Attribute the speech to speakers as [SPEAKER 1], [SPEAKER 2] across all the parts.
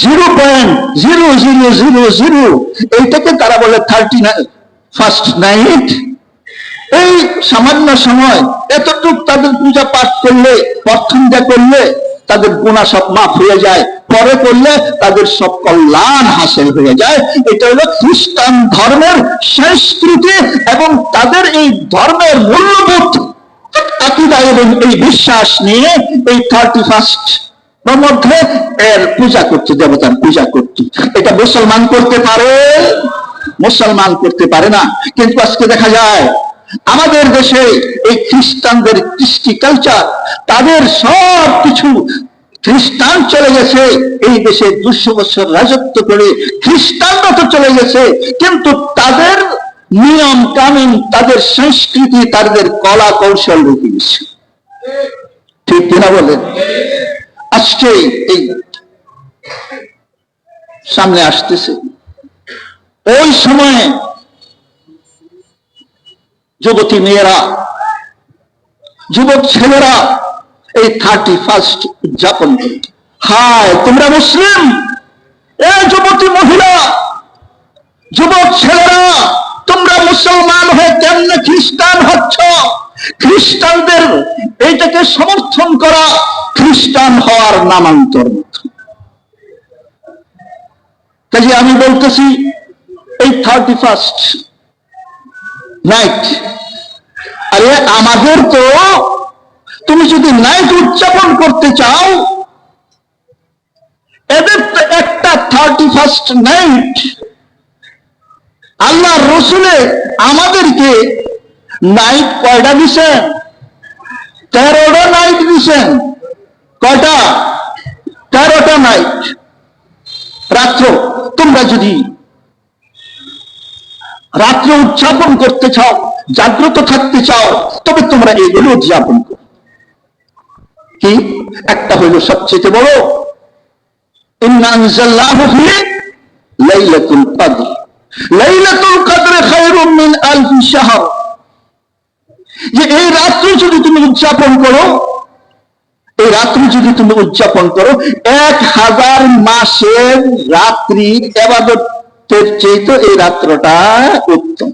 [SPEAKER 1] Zero point zero zero zero zero. এইটাকে তারা বলে থার্টি ফার্স্ট নাইট এই সামান্য সময় এতটুক তাদের পূজা পাঠ করলে করলে তাদের গুণা সব মাফ হয়ে যায়। পরে করলে তাদের সব কল্যাণ হাসিল হয়ে যায়। এটা হলো খ্রিস্টান ধর্মের সংস্কৃতি এবং তাদের এই ধর্মের মূল্যবোধ এবং এই বিশ্বাস নিয়ে এই থার্টি ফার্স্ট মধ্যে এর পূজা করছে দেবতার পূজা করছে এটা মুসলমান করতে পারে? মুসলমান করতে পারে না। কিন্তু আজকে দেখা যায়, আমাদের দেশে এই খ্রিস্টানদের কৃষ্টি কালচার তাদের সব কিছু খ্রিস্টান চলে গেছে। এই দেশে দুশো বছর রাজত্ব করে খ্রিস্টানরা তো চলে গেছে। কিন্তু তাদের নিয়ম, কানুন, তাদের সংস্কৃতি, তাদের কলা কৌশল রেখে গেছে। ঠিক কিনা বলেন? আজকে এই সামনে আসতেছে। ওই সময়ে যুবতী মেয়েরা, যুবক ছেলেরা এই থার্টি ফার্স্ট উদযাপন করে। হায়, তোমরা মুসলিম? এ যুবতী মহিলা, যুবক ছেলেরা, তোমরা মুসলমান হয়ে কেমনে খ্রিস্টান হচ্ছ? খ্রিস্টানদের এইটাকে সমর্থন করা খ্রিস্টান হওয়ার নামান্তর। কাজে আমি বলতেছি, এই থার্টি ফার্স্ট নাইট আরে আমাদের তো তুমি যদি নাইট উদযাপন করতে চাও, এদের তো একটা থার্টি ফার্স্ট নাইট আল্লাহ রসুলে আমাদেরকে নাইট কয়টা দিছেন তেরোটা নাইট দিছেন কয়টা? তেরোটা নাইট। রাত্র, তোমরা যদি রাত্রে উদযাপন করতে চাও, জাগ্রত থাকতে চাও, তবে তোমরা এগুলো উদযাপন করো। কি? একটা হইল সবচেয়ে বড়। লাইলাতুল কদর। লাইলাতুল কদরে খায়রুম মিন আলফি শাহর। যে এই রাত্রি যদি তুমি উদযাপন করো, এই রাত্রি যদি তুমি উদযাপন করো, এক হাজার মাসের রাত্রি এবাদতের চেয়ে এই রাত্রটা উত্তম।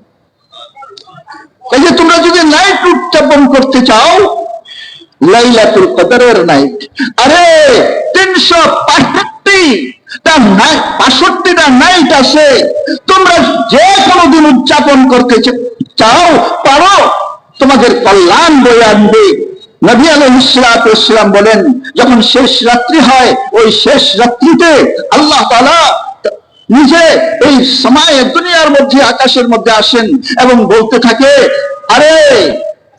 [SPEAKER 1] এই যে তোমরা যদি নাইট উদযাপন করতে চাও, লাইলাতুল কদরের নাইট আরে তিনশো পাঁষট্টি পাঁষট্টিটা নাইট আছে তোমরা যে কোনো দিন উদযাপন করতে চাও, পারো। তোমাদের কল্যাণ বয়ে আনবে। নবী আলহিসাম বলেন, যখন শেষ রাত্রি হয়, ওই শেষ রাত্রিতে আল্লাহ তালা নিজে এই সময়ে দুনিয়ার মধ্যে, আকাশের মধ্যে আসেন এবং বলতে থাকে, আরে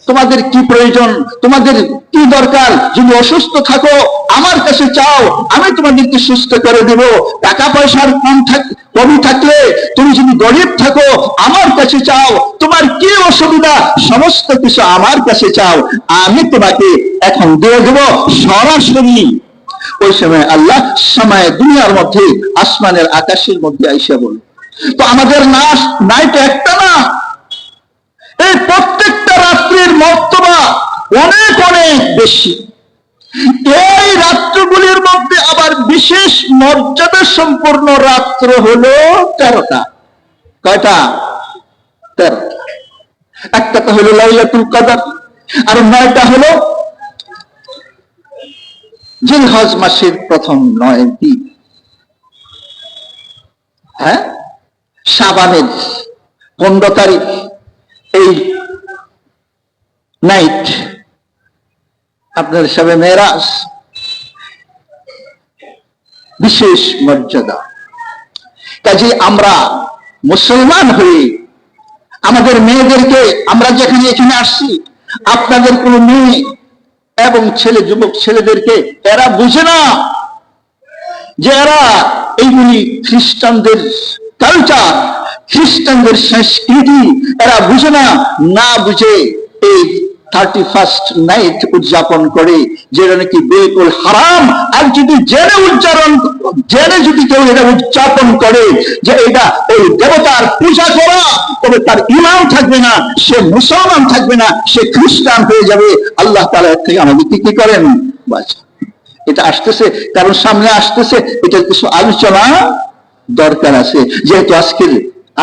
[SPEAKER 1] তোমাদের কি প্রয়োজন? তোমাদের কি দরকার? যদি অসুস্থ থাকো, আমার কাছে চাও, আমি তোমাদেরকে সুস্থ করে দেব। টাকা পয়সার কম থাক কমি থাকলে তুমি যদি গরিব থাকো, আমার কাছে চাও, তোমার কি অসুবিধা? সমস্ত কিছু আমার কাছে চাও, আমি তোমাকে এখন দিয়ে দেব সরাসরি। ওই সময় আল্লাহ সময় দুনিয়ার মধ্যে, আসমানের আকাশের মধ্যে আইসা বলে, তো আমাদের নাচ নাইট একটা না। এই অনেক অনেক বেশি। এই রাত্রগুলির মধ্যে আবার বিশেষ মর্যাদা সম্পূর্ণ রাত্র হলো তেরোটা। কয়টা? তেরোটা একটা তো হলো লাইলাতুল কাদার, আর নয়টা হলো জিলহজ মাসের প্রথম নয় দিন। হ্যাঁ? সাবানের পনেরো তারিখ, এই নাইট আপনার সবে মেরাজ বিশেষ মর্যাদা। কাজে আমরা মুসলমান হয়ে আমাদের মেয়েদেরকে আমরা যেখানে এখানে আসছি, আপনাদের কোন মেয়ে এবং ছেলে, যুবক ছেলেদেরকে এরা বুঝে না যে এরা এইগুলি খ্রিস্টানদের কালচার খ্রিস্টানদের সংস্কৃতি, এরা বুঝে না না বুঝে এই থার্টি ফার্স্ট নাইট উদযাপন করে, যেটা নাকি বেকুল হারাম। আর যদি জেনে উচ্চারণ জেনে যদি কেউ এটা উদযাপন করে, যে এটা ওই দেবতার পূজা করা, তবে তার ইমাম থাকবে না, সে মুসলমান থাকবে না, সে খ্রিস্টান হয়ে যাবে। আল্লাহ তালা থেকে আমাদের কি করেন? এটা আসতেছে, কারণ সামনে আসতেছে এটার কিছু আলোচনা দরকার আছে। যেহেতু আজকের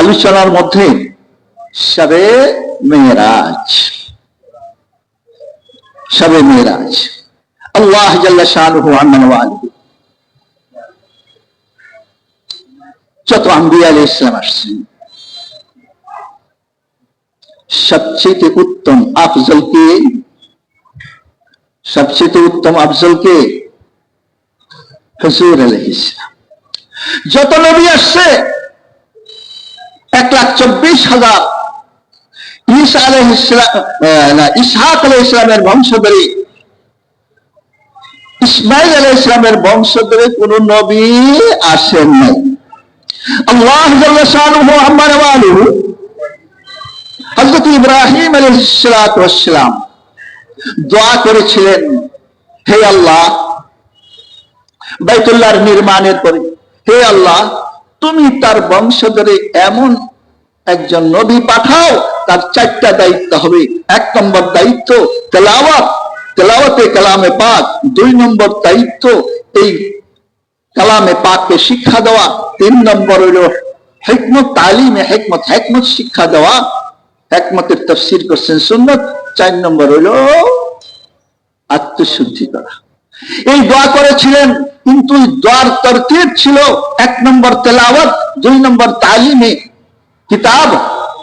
[SPEAKER 1] আলোচনার মধ্যে সবে মেয়েরাজ। সবে মেয়েরাজ আল্লাহ জাল্লা শাহরুহ আন্নান যত আম্বিয়া আলী ইসলাম আসছেন, সবচেয়ে উত্তম আফজল কে? সবচেয়ে উত্তম আফজল কে? হজুর আলহ ইসলাম যত নবী আসছে, এক লাখ চব্বিশ হাজার আলহ আলহ ইসলামের বংশধরী। ইসমাইল আলহ ইসলামের বংশধরে কোন নবী আসেন নাই। ইব্রাহিম সালাতু দোয়া করেছিলেন, হে আল্লাহ, বাইতুল্লাহর নির্মাণের পরে, হে আল্লাহ, তুমি তার বংশধরে এমন একজন নবী পাঠাও তার চারটা দায়িত্ব হবে। এক নম্বর দায়িত্ব তেলাওয়াত। তেলাওয়াতে কালামে পাক। দুই নম্বর দায়িত্ব এই কালামে পাককে শিক্ষা দেওয়া। তিন নম্বর হইল হেকমত, তালিমে হেকমত হেকমত শিক্ষা দেওয়া। হেকমতের তফসির করছেন সুন্নত। চার নম্বর হইল আত্মশুদ্ধি করা। এই দোয়া করেছিলেন, কিন্তু দোয়ার তরতিব ছিল এক নম্বর তেলাওয়াত, দুই নম্বর তালিমে কিতাব।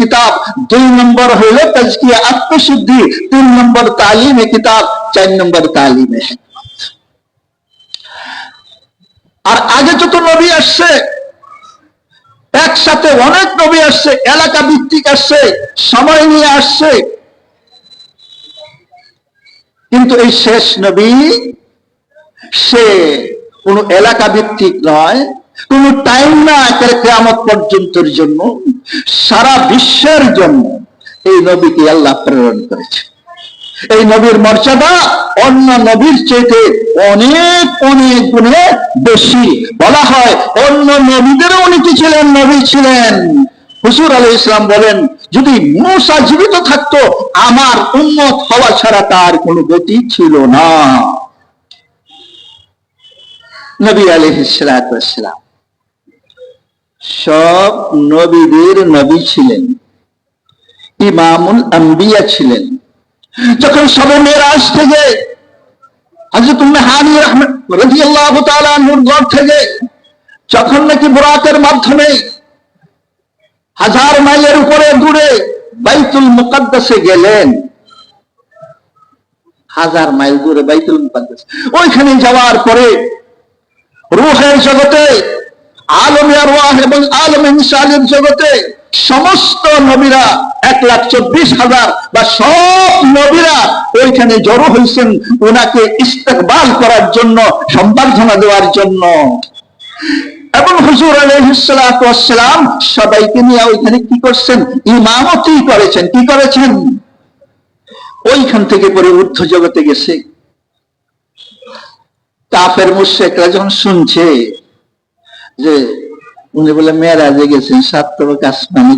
[SPEAKER 1] কিতাব, দুই নম্বর হইল তাজকিয়া তিন নম্বর তালিমে কিতাব, চার নম্বর তালিমে আর আগে যত নবী আসছে, একসাথে অনেক নবী আসছে, এলাকা ভিত্তিক আসছে, সময় নিয়ে আসছে। কিন্তু এই শেষ নবী, সে কোন এলাকা ভিত্তিক নয় কোন টাইম না একের কেয়ামত পর্যন্তর জন্য, সারা বিশ্বের জন্য এই নবীকে আল্লাহ প্রেরণ করেছে। এই নবীর মর্যাদা অন্য নবীর চেয়ে অনেক অনেক গুণে বেশি। বলা হয়, অন্য নবীদেরও উনি কি ছিলেন, নবী ছিলেন। হুসুর আলী ইসলাম বলেন, যদি মূসা জীবিত থাকতো, আমার উন্মত হওয়া ছাড়া তার কোনো গতি ছিল না। নবী আলী ইসলাম সব নবীদের নবী ছিলেন। ইমামুল আম্বিয়া ছিলেন। যখন সবে মেয়েরাজ থেকে হজরত হানি তাআলা থেকে যখন নাকি মাধ্যমে হাজার মাইলের উপরে দূরে বাইতুল মুকাদ্দাসে গেলেন, হাজার মাইল দূরে বাইতুল মুকাদ্দাস। ওইখানে যাওয়ার পরে রুহের জগতে আলমে আরওয়াহ এবং আলমে মিসালের জগতে সমস্ত নবীরা এক লাখ চব্বিশ হাজার বা সব নবীরা ওইখানে জড়ো হয়েছেন ওনাকে ইস্তেকবাল করার জন্য, সম্বর্ধনা দেওয়ার জন্য। এবং হুজুর আলহিসাম সবাইকে নিয়ে ওইখানে কি করছেন? ইমামতি করেছেন। কি করেছেন? ওইখান থেকে পরে ঊর্ধ্ব জগতে গেছে। কাফের মুশেকরা যখন শুনছে যে উনি বলে মেয়েরাজে গেছেন সাত তবক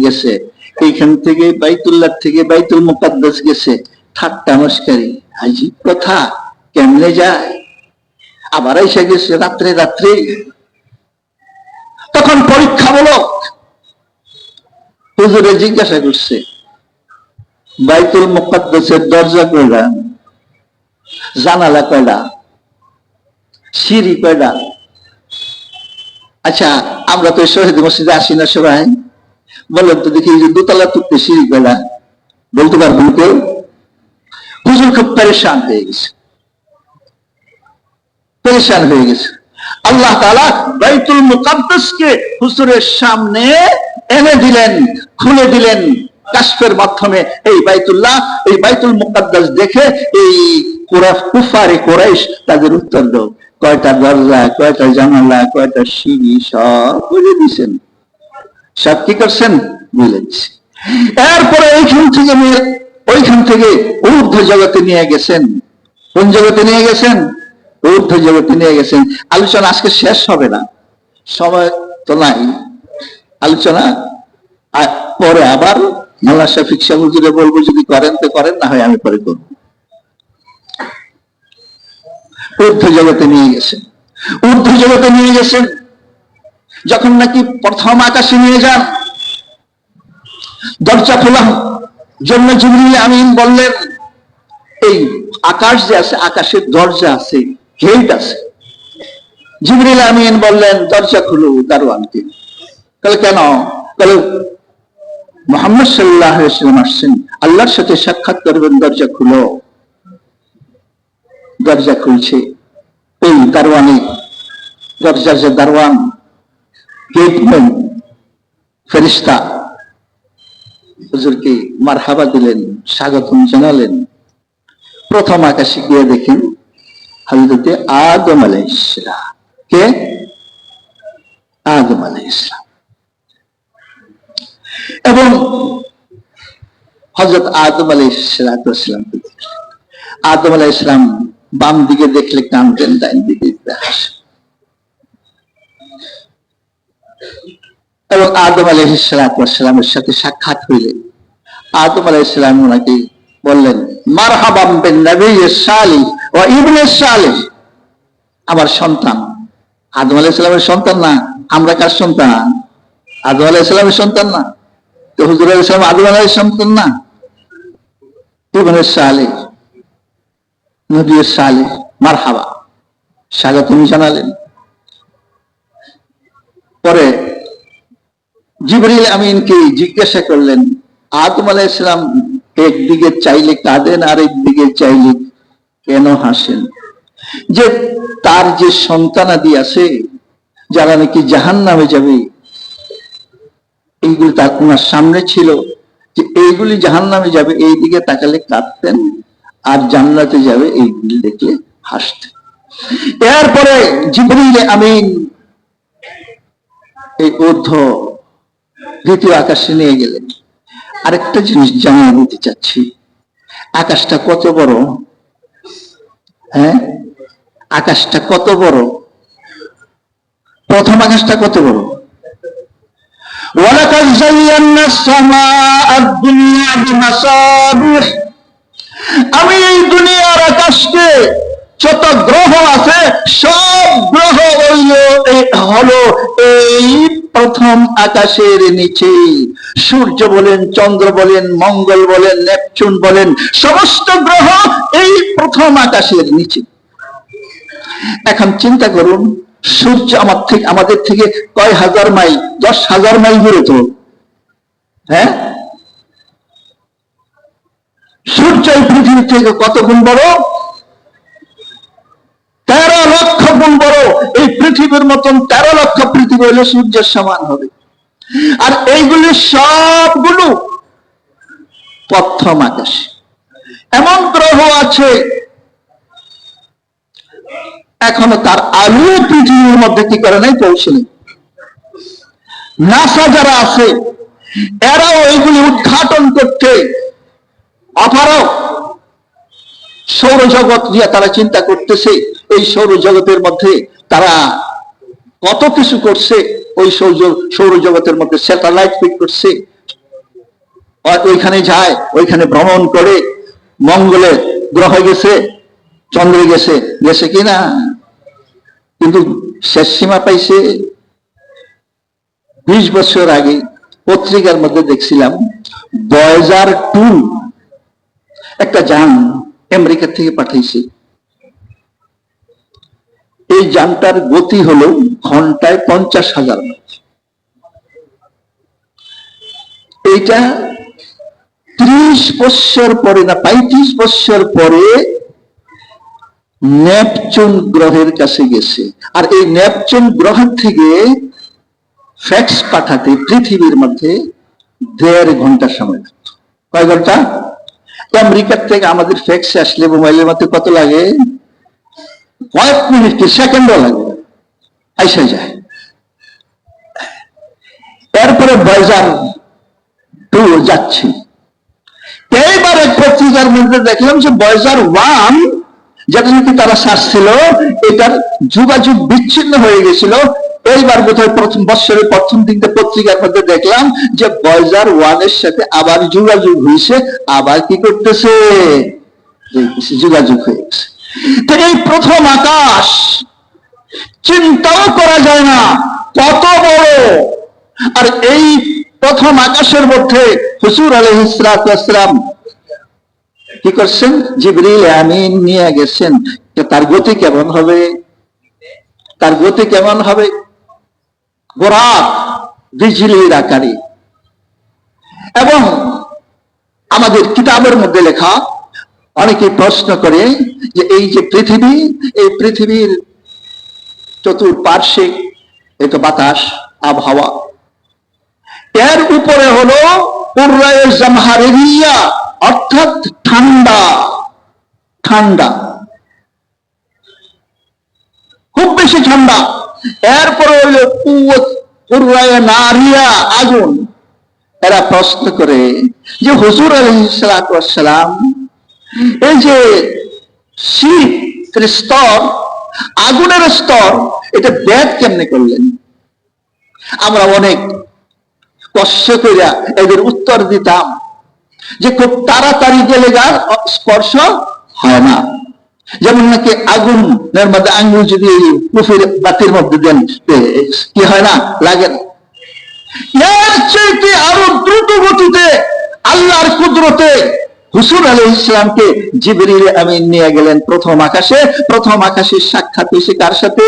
[SPEAKER 1] গেছে। এইখান থেকে বাইতুল্লাহ থেকে বাইতুল মুকাদ্দাস গেছে। ঠাট্টা মস্কারি। আজীব কথা কেমনে যায়? আবার এসে গেছে রাত্রে রাত্রে। তখন পরীক্ষামূলক হুজুরে জিজ্ঞাসা করছে, বাইতুল মুকাদ্দাসের দরজা কয়টা জানালা কয়টা সিঁড়ি কয়টা আচ্ছা আমরা তো শহীদ মসজিদে আসি না সবাই। বলেন তো দেখি দোতলা তুলতে সিঁড়ি কয়টা বলতে পারবেন কেউ হুজুর খুব পরেশান হয়ে গেছে। পরেশান হয়ে গেছে। আল্লাহ তালা বাইতুল মুকাদ্দাসকে হুজুরের সামনে এনে দিলেন, খুলে দিলেন কাশফের মাধ্যমে এই বাইতুল্লাহ, এই বাইতুল মুকাদ্দাস দেখে এই কুফারে কোরাইশ তাদের উত্তর দাও কয়টা দরজা, কয়টা জানালা, কয়টা সিঁড়ি সব বুঝে দিছেন। সব কি করছেন? বুঝে এরপরে ওইখান থেকে ওইখান থেকে ঊর্ধ্ব জগতে নিয়ে গেছেন। কোন জগতে নিয়ে গেছেন? ঊর্ধ্ব জগতে নিয়ে গেছেন। আলোচনা আজকে শেষ হবে না। সময় তো নাই। আলোচনা পরে আবার মোল্লা শফিক সাহেব হুজুরে বলব, যদি করেন তো করেন, না হয় আমি পরে করব। ঊর্ধ্ব জগতে নিয়ে গেছেন ঊর্ধ্ব জগতে নিয়ে গেছেন যখন নাকি প্রথম আকাশে নিয়ে যান, দরজা খোলা। জন্য জিবরিল আমিন বললেন, এই আকাশ যে আছে, আকাশের দরজা আছে, গেট আছে। জিবরিল আমিন বললেন, দরজা খুলো, দারোয়ানকে। তাহলে কেন? তাহলে মোহাম্মদ সাল্লাহ আসছেন। আল্লাহর সাথে সাক্ষাৎ করবেন, দরজা খুলো। দরজা খুলছে। এই দারোয়ানি দরজার যে দারোয়ান গেটম্যান ফেরিস্তা, হুজুরকে মারহাবা দিলেন, স্বাগতম জানালেন। প্রথম আকাশে গিয়ে দেখেন হজরতে আদম আলাই ইসলাম কে? আদম আলাই ইসলাম এবং হজরত আদম আলাই ইসলাম আদম আলাই ইসলাম বাম দিকে দেখলে কানতেন ডাইন দিকে হাসেন এবং আদম আলহিসামের সাথে সাক্ষাৎ হইলে আদম আলাইসালাম ওনাকে বললেন মার হাবাম ও ইবনে সালি আমার সন্তান। আদম আলাইসালামের সন্তান না, আমরা কার সন্তান? আদম আলাইসালামের সন্তান না। তো হুজুর আলাইসালাম আদম আলাই সন্তান না। ইবনে সালি নবী সালে মার হাবা স্বাগতম জানালেন। পরে জিবরিল আমিনকে জিজ্ঞাসা করলেন, আদম আলাইসালাম একদিকে চাইলে কাঁদেন আর একদিকে চাইলে কেন হাসেন? যে তার যে সন্তানাদি আছে, যারা নাকি জাহান নামে যাবে, এইগুলি তার ওনার সামনে ছিল, যে এইগুলি জাহান নামে যাবে এই দিকে তাকালে কাঁদতেন? আর জান্নাতে যাবে এই বিল দেখলে হাসতে। এরপরে জিবরিল আমিন এই অর্ধ দ্বিতীয় আকাশে নিয়ে গেলেন। আরেকটা জিনিস জানিয়ে দিতে চাচ্ছি। আকাশটা কত বড়? হ্যাঁ? আকাশটা কত বড়? প্রথম আকাশটা কত বড়? জাইয়ান্না সামা আদ-দুনিয়া বিমাসাবিহ যত গ্রহ আছে, সব গ্রহ হলো এই প্রথম আকাশের নিচে। সূর্য বলেন, চন্দ্র বলেন, মঙ্গল বলেন, নেপচুন বলেন, সমস্ত গ্রহ এই প্রথম আকাশের নিচে। এখন চিন্তা করুন, সূর্য আমার থেকে, আমাদের থেকে কয় হাজার মাইল, দশ হাজার মাইল দূরে তো? হ্যাঁ? সূর্য এই পৃথিবী থেকে কত গুণ বড় তেরো লক্ষ গুণ বড় এই পৃথিবীর মতন তেরো লক্ষ পৃথিবী হলে সূর্যের সমান হবে। আর এইগুলি সবগুলো প্রথম আকাশ। এমন গ্রহ আছে, এখনও তার আলু পৃথিবীর মধ্যে কি করে নাই, পৌঁছেনি। নাসা যারা আছে, এরাও এইগুলি উদ্ঘাটন করতে অপারক সৌরজগৎ নিয়ে তারা চিন্তা করতেছে, এই সৌরজগতের মধ্যে তারা কত কিছু করছে, ওই সৌর সৌরজগতের মধ্যে স্যাটেলাইট ফিট করছে। ওইখানে যায়, ওইখানে ভ্রমণ করে মঙ্গলে গ্রহ গেছে, চন্দ্রে গেছে গেছে কিনা কিন্তু শেষ সীমা পাইছে। বিশ বছর আগে পত্রিকার মধ্যে দেখছিলাম বয়জার টু একটা যান আমেরিকা থেকে পাঠিয়েছে এই যানটার গতি হলো ঘন্টায় পঞ্চাশ হাজার মাইল। এইটা ত্রিশ বৎসর পরে না, পঁয়ত্রিশ বৎসর পরে নেপচুন গ্রহের কাছে গেছে। আর এই নেপচুন গ্রহ থেকে ফ্যাক্স পাঠাতে পৃথিবীর মধ্যে দেড় ঘণ্টা সময় লাগতো। কয় ঘণ্টা? আমেরিকার থেকে আমাদের ফ্যাক্স আসলে মোবাইলের মধ্যে কত লাগে? কয়েক মিনিট সেকেন্ডও লাগে। আইসা যায়। এরপরে বয়জার টু যাচ্ছি। এইবারে পত্রিকার মধ্যে দেখলাম যে বয়জার ওয়ান যেটা নাকি তারা সাজছিল এটার যোগাযোগ বিচ্ছিন্ন হয়ে গেছিল। এইবার বোধহয় প্রথম বৎসরের প্রথম দিনটা পত্রিকার মধ্যে দেখলাম যে বয়জার ওয়ানের সাথে আবার যোগাযোগ হয়েছে। আবার কি করতেছে? যোগাযোগ হয়ে গেছে। তো এই প্রথম আকাশ, চিন্তাও করা যায় না, কত বড়। আর এই প্রথম আকাশের মধ্যে হুসুর আলহিসাম কি করছেন? জিবরিল আমিন নিয়ে গেছেন। তার গতি কেমন হবে? তার গতি কেমন হবে? এবং আমাদের কিতাবের মধ্যে লেখা অনেকে প্রশ্ন করে যে এই যে পৃথিবী, এই পৃথিবীর চতুর্পার্শ্বে এটা বাতাস, আবহাওয়া। এর উপরে হলো অর্থাৎ ঠান্ডা ঠান্ডা। খুব বেশি ঠান্ডা। এরপরে হইল কুয়ত নারিয়া, আগুন। এরা প্রশ্ন করে যে হুজুর আলহিসাম এই যে শীত স্তর, আগুনের স্তর, এটা ব্যাগ কেমনে করলেন? আমরা অনেক কষ্ট করিয়া এদের উত্তর দিতাম যে খুব তাড়াতাড়ি গেলে গার স্পর্শ হয় না। যেমন নাকি আগুনের মধ্যে আঙ্গুল যদি কুফির বাতির মধ্যে দেন কি হয় না? লাগে এর চাইতে আরও দ্রুত গতিতে আল্লাহর কুদরতে হুসুর আলী ইসলামকে জিবরিল আমিন নিয়ে গেলেন প্রথম আকাশে। প্রথম আকাশে সাক্ষাৎ হয়েছে কার সাথে?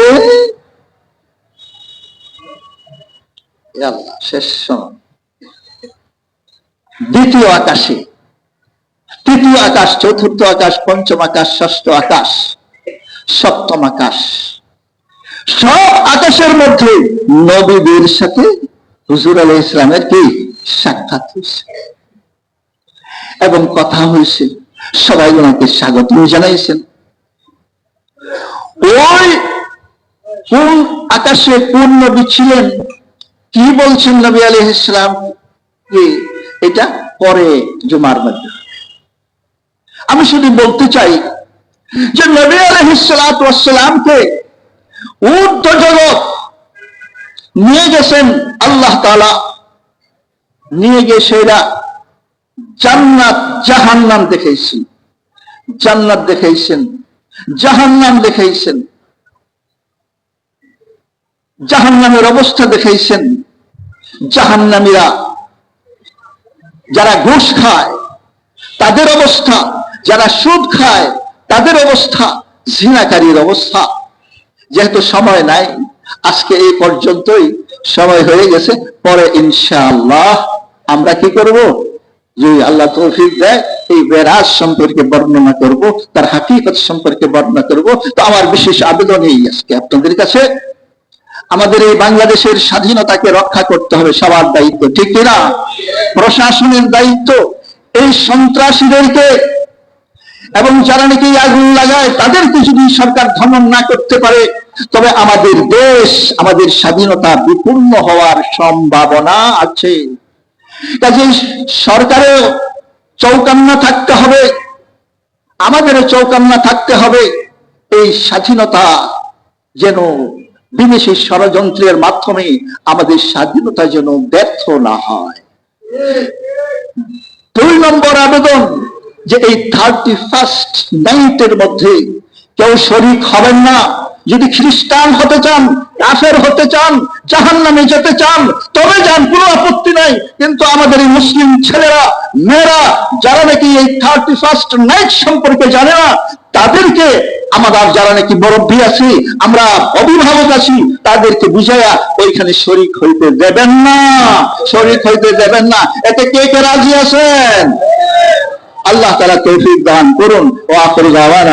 [SPEAKER 1] শেষ দ্বিতীয় আকাশে। তৃতীয় আকাশ, চতুর্থ আকাশ, পঞ্চম আকাশ, ষষ্ঠ আকাশ, সপ্তম আকাশ। সব আকাশের মধ্যে নবীদের সাথে হুজুর আলাই ইসলামের কি সাক্ষাৎ হয়েছে? এবং কথা হয়েছে, সবাই ওনাকে স্বাগত জানাইছেন। ওই কোন আকাশে কোন নবী ছিলেন? কি বলছেন নবী আলী ইসলাম এটা পরে জুমার মধ্যে। আমি শুধু বলতে চাই যে নবী আলহিসামকে ঊর্ধ্ব জগৎ নিয়ে গেছেন আল্লাহ তালা নিয়ে গিয়ে সেরা জান্নাত, জাহান্নাম দেখাইছেন। জান্নাত দেখাইছেন, জাহান্নাম দেখাইছেন। জাহান্নামের অবস্থা দেখাইছেন। জাহান্নামীরা যারা ঘুষ খায়, তাদের অবস্থা যারা সুদ খায়, তাদের অবস্থা, ঝিনাকারীর অবস্থা। যেহেতু সময় নাই, আজকে এই পর্যন্তই। সময় হয়ে গেছে, পরে ইনশাআল্লাহ আমরা কি করব? যে আল্লাহ তৌফিক দেয়, এই বেরাজ সম্পর্কে বর্ণনা করব, তার হাকিকত সম্পর্কে বর্ণনা করব। তো আমার বিশেষ আবেদন এই আজকে আপনাদের কাছে। আমাদের এই বাংলাদেশের স্বাধীনতাকে রক্ষা করতে হবে সবার দায়িত্ব, ঠিক কিনা? প্রশাসনের দায়িত্ব। এই সন্ত্রাসীদেরকে এবং যারা নাকি আগুন লাগায়, তাদেরকে যদি সরকার ধমন না করতে পারে, তবে আমাদের দেশ, আমাদের স্বাধীনতা বিপূর্ণ হওয়ার সম্ভাবনা আছে। কাজে সরকারেও চৌকান্না থাকতে হবে আমাদের চৌকান্না থাকতে হবে, এই স্বাধীনতা যেন বিদেশি ষড়যন্ত্রের মাধ্যমে আমাদের স্বাধীনতা যেন ব্যর্থ না হয়। দুই নম্বর আবেদন যে এই থার্টি ফার্স্ট নাইটের মধ্যে কেউ শরিক হবেন না। যদি খ্রিস্টান হতে চান, কাফের হতে চান জাহান নামে যেতে চান, তবে যান, কোনো আপত্তি নাই। কিন্তু আমাদের এই মুসলিম ছেলেরা, মেয়েরা, যারা নাকি এই থার্টি ফার্স্ট নাইট সম্পর্কে জানে না, তাদেরকে আমাদের যারা নাকি মুরব্বী আছি, আমরা অভিভাবক আছি, তাদেরকে বুঝাইয়া ওইখানে শরিক হইতে দেবেন না। শরিক হইতে দেবেন না। এতে কে কে রাজি আছেন? আল্লাহ তারা তৌফিক দান করুন ও আখর যাওয়ার